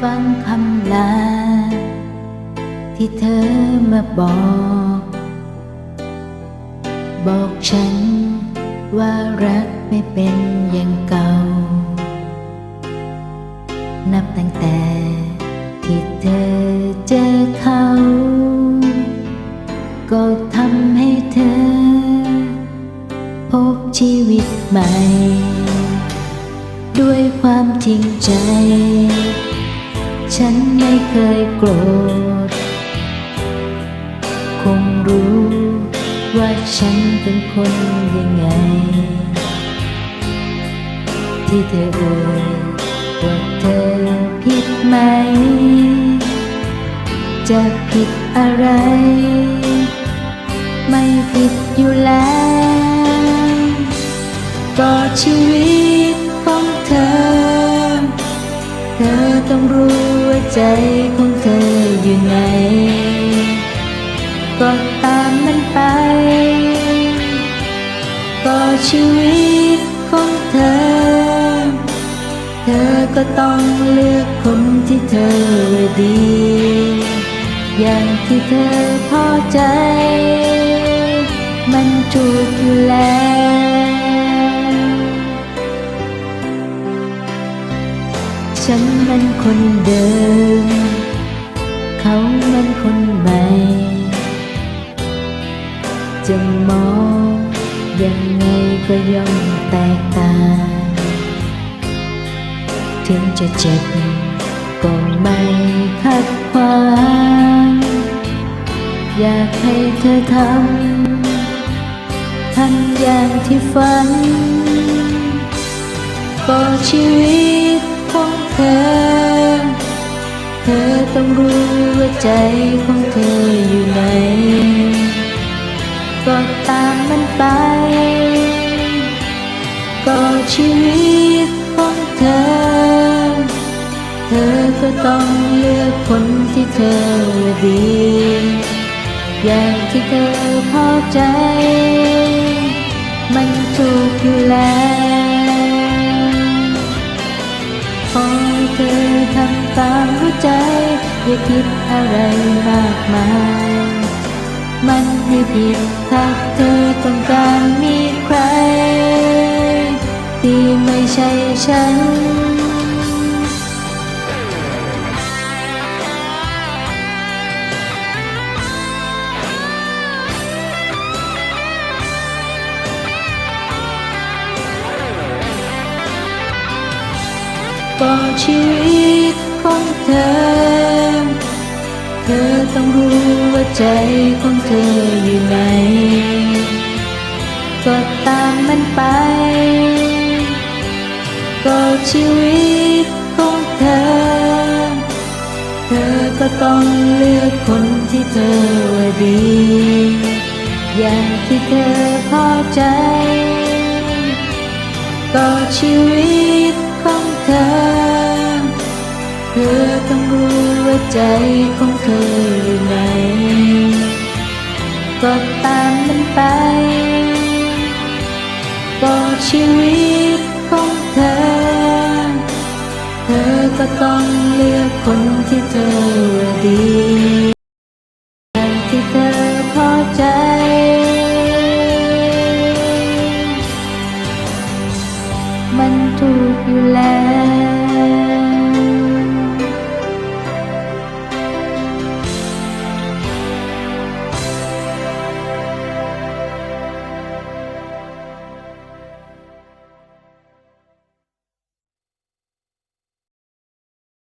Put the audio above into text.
ฟังคำลา ที่เธอมาบอก บอกฉันว่ารักไม่เป็นอย่างเก่า นับตั้งแต่ที่เธอเจอเขา ก็ทำให้เธอ พบชีวิตใหม่ ด้วยความจริงใจ ฉันไม่เคยโกรธ คงรู้ว่าฉันเป็นคนยังไง ที่เธอเอ่ยว่าเธอผิดไหม จะผิดอะไร ไม่ผิดอยู่แล้ว ก็ชีวิตของเธอ เธอต้องรู้ ใจของเธออยู่ไหน ก็ตามมันไป ก็ชีวิตของเธอ เธอก็ต้องเลือกคนที่เธอดี อย่างที่เธอพอใจ มันถูกอยู่แล้ว ฉันมันคนเดิม เขามันคนใหม่ จะมองยังไงก็ย่อมแตกต่าง ถึงจะเจ็บก็ไม่ขัดขวางอยากให้เธอทำทำอย่างที่ฝันก็ชีวิต ธอ เธอต้องรู้ว่าใจของเธออยู่ไหนก็ตามมันไป ก็ชีวิตของเธอ เธอก็ต้องเลือกคนที่เธอดี อย่างที่เธอพอใจ มันถูกอยู่แล้ว ใจ อย่าคิดอะไรมากมาย มันไม่ผิดถ้าเธอต้องการมีใคร ที่ไม่ใช่ฉันก็ชีวิต เธอเธอต้องรู้ว่าใจของเธออยู่ไหนก็ตามมันไป ก็ชีวิตของเธอ เธอก็ต้องเลือกคนที่เธอว่าดี อย่างที่เธอพอใจ ก็ชีวิต ใจของเธออยู่ไหนก็ตามมันไปก็ชีวิตของเธอ เธอก็ต้องเลือกคนที่เธอดี